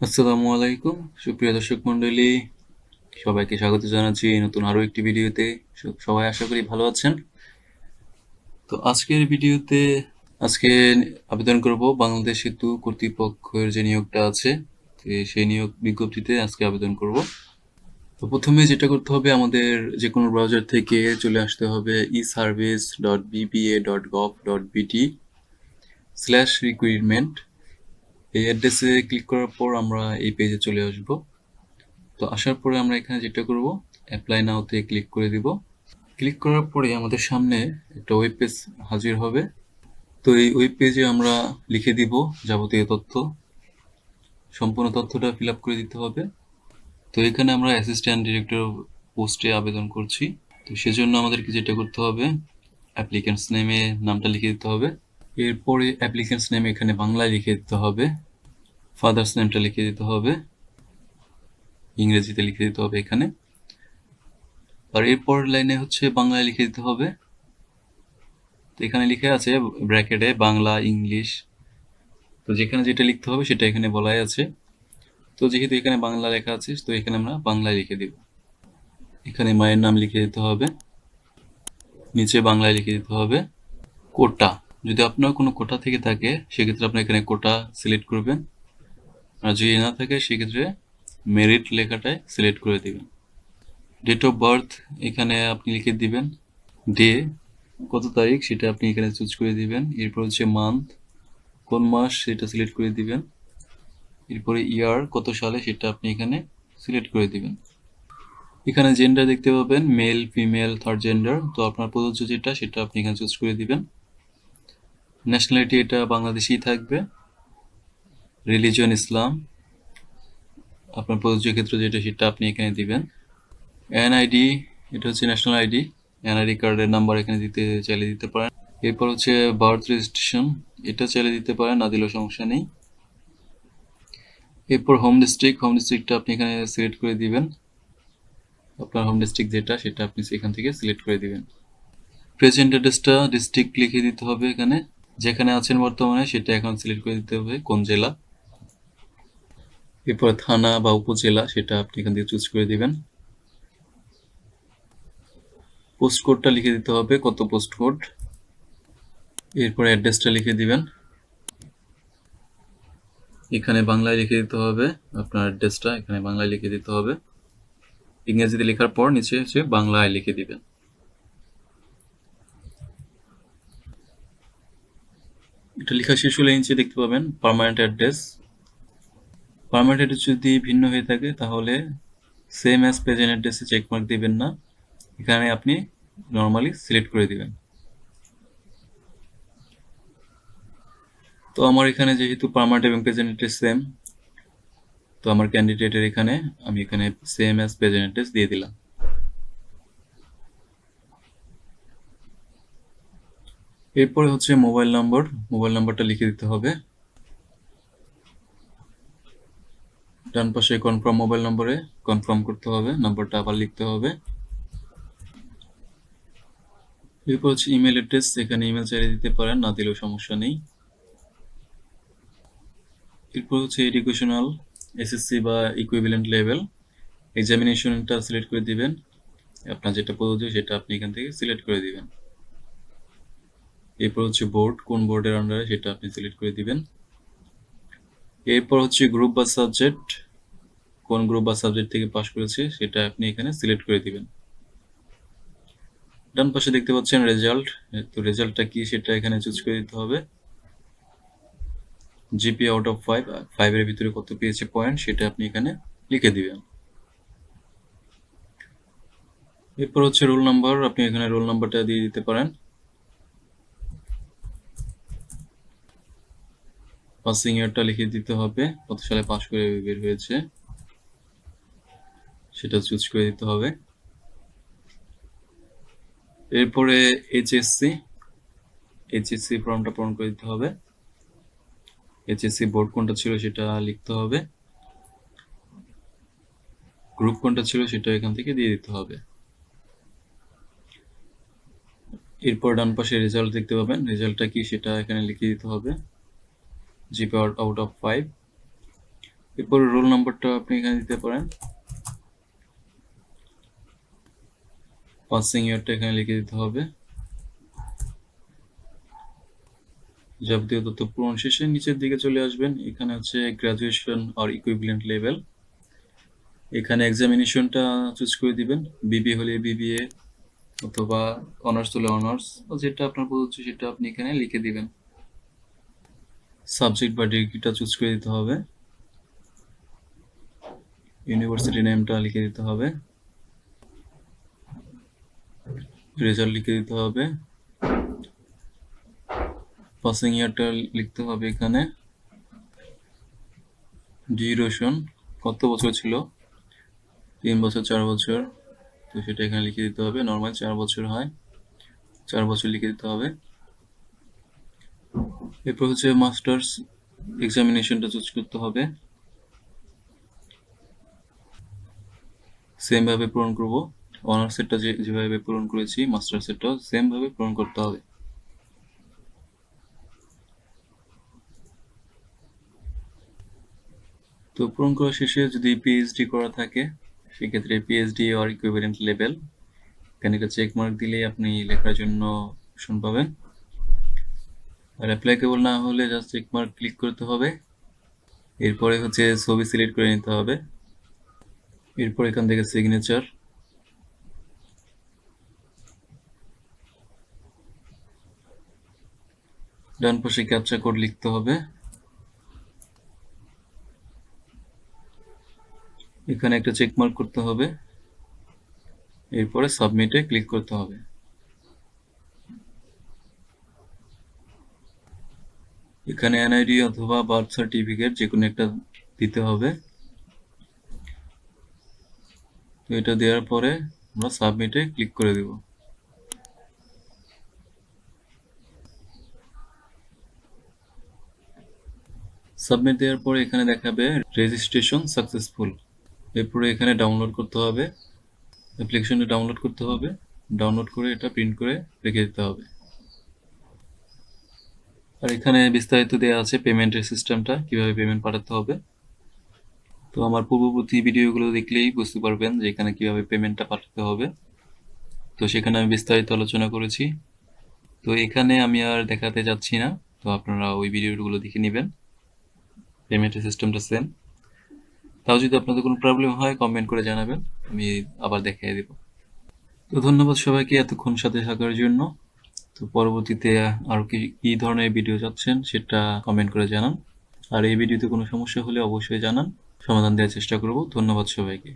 আসসালামু আলাইকুম, সুপ্রিয় দর্শক মণ্ডলী। সবাইকে স্বাগত জানাচ্ছি নতুন আরও একটি ভিডিওতে। সবাই আশা করি ভালো আছেন। তো আজকের ভিডিওতে আজকে আবেদন করব বাংলাদেশ সেতু কর্তৃপক্ষের যে নিয়োগটা আছে সেই নিয়োগ বিজ্ঞপ্তিতে আজকে আবেদন করব। তো প্রথমে যেটা করতে হবে, আমাদের যে কোনো ব্রাউজার থেকে চলে আসতে হবে e service dot BBA dot gov dot BT slash recruitment এই অ্যাড্রেসে ক্লিক করার পর আমরা এই পেজে চলে আসব। তো আসার পরে আমরা এখানে যেটা করব অ্যাপ্লাই নাওতে ক্লিক করে দিব। ক্লিক করার পরে আমাদের সামনে একটা ওয়েব পেজ হাজির হবে। তো এই ওয়েব পেজে আমরা লিখে দিব যাবতীয় তথ্য। সম্পূর্ণ তথ্যটা ফিল করে দিতে হবে। তো এখানে আমরা অ্যাসিস্ট্যান্ট ডিরেক্টর পোস্টে আবেদন করছি। তো সেজন্য আমাদেরকে যেটা করতে হবে অ্যাপ্লিকেন্টস নেমে নামটা লিখে দিতে হবে। এরপরে অ্যাপ্লিকেন্টস নেম এখানে বাংলায় লিখে দিতে হবে। ফাদার্স নেমটা লিখে দিতে হবে। ইংরেজিতে লিখে দিতে হবে এখানে। আর এরপর লাইনে হচ্ছে বাংলায় লিখে দিতে হবে। তো এখানে লিখে আছে ব্র্যাকেটে বাংলা, ইংলিশ। তো যেখানে যেটা লিখতে হবে সেটা এখানে বলাই আছে। তো যেহেতু এখানে বাংলা লেখা আছে, তো এখানে আমরা বাংলায় লিখে দিব। এখানে মায়ের নাম লিখে দিতে হবে। নিচে বাংলায় লিখে দিতে হবে। কোটা। যদি আপনার কোনো কোটা থেকে থাকে, সেক্ষেত্রে আপনি এখানে কোটা সিলেক্ট করবেন। আর যদি না থাকে, সেক্ষেত্রে মেরিট লেখাটায় সিলেক্ট করে দিবেন। ডেট অফ বার্থ এখানে আপনি লিখে দিবেন। ডে কত তারিখ সেটা আপনি এখানে চুজ করে দিবেন। এরপর হচ্ছে মান্থ কোন মাস সেটা সিলেক্ট করে দিবেন। এরপরে ইয়ার কত সালে সেটা আপনি এখানে সিলেক্ট করে দিবেন। এখানে জেন্ডার দেখতে পাবেন মেল ফিমেল থার্ড জেন্ডার তো আপনার প্রযোজ্য যেটা, সেটা আপনি এখানে চুজ করে দিবেন। ন্যাশনালিটি এটা বাংলাদেশেই থাকবে। রিলিজিয়ন ইসলাম আপনার প্রযোজ্য ক্ষেত্র যেটা সেটা আপনি এখানে দিবেন। এনআইডি এটা হচ্ছে ন্যাশনাল আইডি এনআইডি কার্ডের নাম্বার এখানে দিতে, চাইলে দিতে পারেন। এরপর হচ্ছে বার্থ রেজিস্ট্রেশন এটা চাইলে দিতে পারেন, না দিলেও সমস্যা নেই। এরপর হোম ডিস্ট্রিক্ট হোম ডিস্ট্রিক্টটা আপনি এখানে সিলেক্ট করে দিবেন। আপনার হোম ডিস্ট্রিক্ট যেটা, সেটা আপনি সেখান থেকে সিলেক্ট করে দিবেন। প্রেজেন্ট অ্যাড্রেসটা ডিস্ট্রিক্ট লিখে দিতে হবে এখানে। যেখানে আছেন বর্তমানে সেটা এখন সিলেক্ট করে দিতে হবে, কোন জেলা? এরপর থানা বা উপজেলা, সেটা আপনি এখান থেকে চুজ করে দিবেন। পোস্ট কোডটা লিখে দিতে হবে, কত পোস্ট কোড এরপর অ্যাড্রেসটা লিখে দিবেন। এখানে বাংলায় লিখে দিতে হবে, আপনার অ্যাড্রেসটা এখানে বাংলায় লিখে দিতে হবে। ইংরেজিতে লেখার পর নিচে হচ্ছে বাংলায় লিখে দিবেন। এটা লেখা শেষ হলে নিচে দেখতে পাবেন পার্মানেন্ট অ্যাড্রেস পার্মানেন্ট অ্যাড্রেস যদি ভিন্ন হয়ে থাকে, তাহলে সেম অ্যাজ প্রেজেন্ট অ্যাড্রেসে চেকমার্ক দিবেন না। এখানে আপনি নর্মালি সিলেক্ট করে দিবেন। তো আমার এখানে যেহেতু পার্মানেন্ট এবং প্রেজেন্ট অ্যাড্রেস সেম তো আমার ক্যান্ডিডেটের এখানে আমি এখানে সেম অ্যাজ প্রেজেন্ট অ্যাড্রেস দিয়ে দিলাম। এরপরে হচ্ছে মোবাইল নম্বর, মোবাইল নাম্বারটা লিখে দিতে হবে। ডান পাশে কনফার্ম মোবাইল নম্বরে কনফার্ম করতে হবে, নাম্বারটা আবার লিখতে হবে। এরপর হচ্ছে ইমেল অ্যাড্রেস এখানে ইমেল চালিয়ে দিতে পারেন, না দিলেও সমস্যা নেই। এরপর হচ্ছে এডুকেশনাল এসএসসি বা ইকুইভ্যালেন্ট লেভেল এক্সামিনেশনটা সিলেক্ট করে দিবেন। আপনার যেটা প্রযোজ্য সেটা আপনি এখান থেকে সিলেক্ট করে দিবেন। এরপর হচ্ছে বোর্ড কোন বোর্ডের আন্ডারে সেটা আপনি সিলেক্ট করে দিবেন। এরপর হচ্ছে গ্রুপ বা সাবজেক্ট কোন গ্রুপ বা সাবজেক্ট থেকে পাশ করেছে, সেটা আপনি এখানে সিলেক্ট করে দিবেন। ডান পাশে দেখতে পাচ্ছেন রেজাল্ট তো রেজাল্টটা কি সেটা এখানে চুজ করে দিতে হবে। জিপি আউট অফ ফাইভ ফাইভের ভিতরে কত পেয়েছে পয়েন্ট সেটা আপনি এখানে লিখে দিবেন। এরপর হচ্ছে রোল নাম্বার আপনি এখানে রোল নাম্বারটা দিয়ে দিতে পারেন। পাসিং ইয়ারটা লিখে দিতে হবে। কত সালে পাস করে বের হয়েছে, সেটা চুজ করে দিতে হবে। এরপরে এইচএসসি এইচএসসি ফর্মটা পূরণ করে দিতে হবে। এইচএসসি বোর্ড কোনটা ছিল সেটা লিখতে হবে। গ্রুপ কোনটা ছিল সেটা এখান থেকে দিয়ে দিতে হবে। এরপর ডান পাশে রেজাল্ট দেখতে পাবেন। রেজাল্টটা কি সেটা এখানে লিখে দিতে হবে। GP out of five. এরপর রোল নাম্বারটা আপনি এখানে দিতে পারেন। পাসিং ইয়ারটা এখানে লিখে দিতে হবে। যাবতীয় তথ্য পূরণ শেষে নিচের দিকে চলে আসবেন। এখানে হচ্ছে গ্রাজুয়েশন আর ইকুইভ্যালেন্ট লেভেল এখানে এক্সামিনেশনটা চুজ করে দিবেন। বিবি হলে বিবিএ অথবা অনার্স হলে অনার্স যেটা আপনার প্রযোজ্য সেটা আপনি এখানে লিখে দিবেন। সাবজেক্ট বা ডিগ্রিটা চুজ করে দিতে হবে। ইউনিভার্সিটি নেমটা লিখে দিতে হবে। রেজাল্ট লিখে দিতে হবে। পাসিং ইয়ারটা লিখতে হবে এখানে। ডিউরেশন কত বছর ছিল? তিন বছর, চার বছর। তো সেটা এখানে লিখে দিতে হবে। নর্মাল চার বছর হয়। চার বছর লিখে দিতে হবে। এরপর হচ্ছে মাস্টার্স এক্সামিনেশনটা চুজ করতে হবে। সেম ভাবে পূরণ করব। অনার্স সেটটা যেভাবে পূরণ করেছি মাস্টার সেটটাও সেম ভাবে পূরণ করতে হবে। তো পূরণ করা শেষে যদি পিএইচডি করা থাকে, সেক্ষেত্রে পিএইচডি অর ইকুইভ্যালেন্ট লেভেল এখানে একটা চেক মার্ক দিলেই আপনি লেখার জন্য অপশন পাবেন। আর অ্যাপ্লাইকেবল না হলে জাস্ট চেক মার্ক ক্লিক করতে হবে। এরপরে হচ্ছে ছবি সিলেক্ট করে নিতে হবে। এরপর এখান থেকে সিগনেচার ডান পাশে ক্যাপচা কোড লিখতে হবে। এখানে একটা চেক মার্ক করতে হবে। এরপরে সাবমিটে ক্লিক করতে হবে। এখানে এনআইডি অথবা বার্থ সার্টিফিকেট যে কোনো একটা দিতে হবে। তো এটা দেওয়ার পরে আমরা সাবমিটে ক্লিক করে দেব। সাবমিট দেওয়ার পরে এখানে দেখাবে রেজিস্ট্রেশন সাকসেসফুল। এরপরে এখানে ডাউনলোড করতে হবে। অ্যাপ্লিকেশনটা ডাউনলোড করতে হবে। ডাউনলোড করে এটা প্রিন্ট করে রেখে দিতে হবে। আর এখানে বিস্তারিত দেওয়া আছে পেমেন্টের সিস্টেমটা, কীভাবে পেমেন্ট পাঠাতে হবে। তো আমার পূর্ববর্তী ভিডিওগুলো দেখলেই বুঝতে পারবেন যে এখানে কীভাবে পেমেন্টটা পাঠাতে হবে। তো সেখানে আমি বিস্তারিত আলোচনা করেছি। তো এখানে আমি আর দেখাতে যাচ্ছি না, তো আপনারা ওই ভিডিওগুলো দেখে নেবেন। পেমেন্টের সিস্টেমটা সেম। তাও যদি আপনাদের কোনো প্রবলেম হয় কমেন্ট করে জানাবেন, আমি আবার দেখিয়ে দেব। তো ধন্যবাদ সবাইকে এতক্ষণ সাথে থাকার জন্য। তো পরবর্তীতে আরও কি, কী ধরনের ভিডিও চাচ্ছেন সেটা কমেন্ট করে জানান। আর এই ভিডিওতে কোনো সমস্যা হলে অবশ্যই জানান। সমাধান দেওয়ার চেষ্টা করব। ধন্যবাদ সবাইকে।